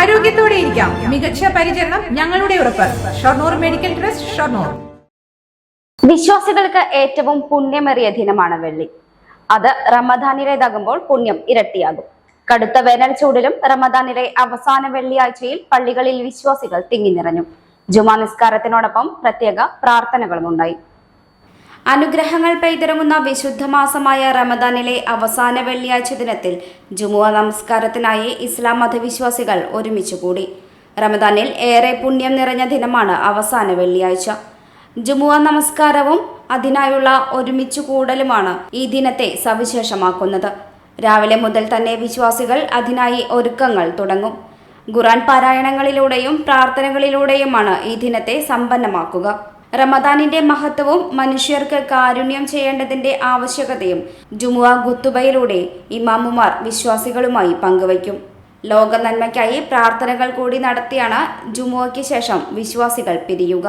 ആരോഗ്യത്തോടെ ഇരിക്കാം. മികച്ച പരിചരണം ഞങ്ങളുടെ ഉറപ്പ്. Shoranur medical trust Shoranur. വിശ്വാസികൾക്ക് ഏറ്റവും പുണ്യമേറിയ ദിനമാണ് വെള്ളി. അത് റമദാനിലേതാകുമ്പോൾ പുണ്യം ഇരട്ടിയാകും. കടുത്ത വേനൽ ചൂടിലും റമദാനിലെ അവസാന വെള്ളിയാഴ്ചയിൽ പള്ളികളിൽ വിശ്വാസികൾ തിങ്ങി നിറഞ്ഞു. ജുമാ നിസ്കാരത്തിനോടൊപ്പം പ്രത്യേക പ്രാർത്ഥനകളും ഉണ്ടായി. അനുഗ്രഹങ്ങൾ പെയ്തിറങ്ങുന്ന വിശുദ്ധ മാസമായ റമദാനിലെ അവസാന വെള്ളിയാഴ്ച ദിനത്തിൽ ജുമുഅ നമസ്കാരത്തിനായി ഇസ്ലാം മതവിശ്വാസികൾ ഒരുമിച്ച് കൂടി. റമദാനിൽ ഏറെ പുണ്യം നിറഞ്ഞ ദിനമാണ് അവസാന വെള്ളിയാഴ്ച. ജുമുഅ നമസ്കാരവും അതിനായുള്ള ഒരുമിച്ച് കൂടലുമാണ് ഈ ദിനത്തെ സവിശേഷമാക്കുന്നത്. രാവിലെ മുതൽ തന്നെ വിശ്വാസികൾ അതിനായി ഒരുക്കങ്ങൾ തുടങ്ങും. ഖുറാൻ പാരായണങ്ങളിലൂടെയും പ്രാർത്ഥനകളിലൂടെയുമാണ് ഈ ദിനത്തെ സമ്പന്നമാക്കുക. റമദാനിന്റെ മഹത്വവും മനുഷ്യർക്ക് കാരുണ്യം ചെയ്യേണ്ടതിന്റെ ആവശ്യകതയും ജുമുഅ ഗുത്തുബയിലൂടെ ഇമാമുമാർ വിശ്വാസികളുമായി പങ്കുവയ്ക്കും. ലോക നന്മയ്ക്കായി പ്രാർത്ഥനകൾ കൂടി നടത്തിയാണ് ജുമുഅയ്ക്ക് ശേഷം വിശ്വാസികൾ പിരിയുക.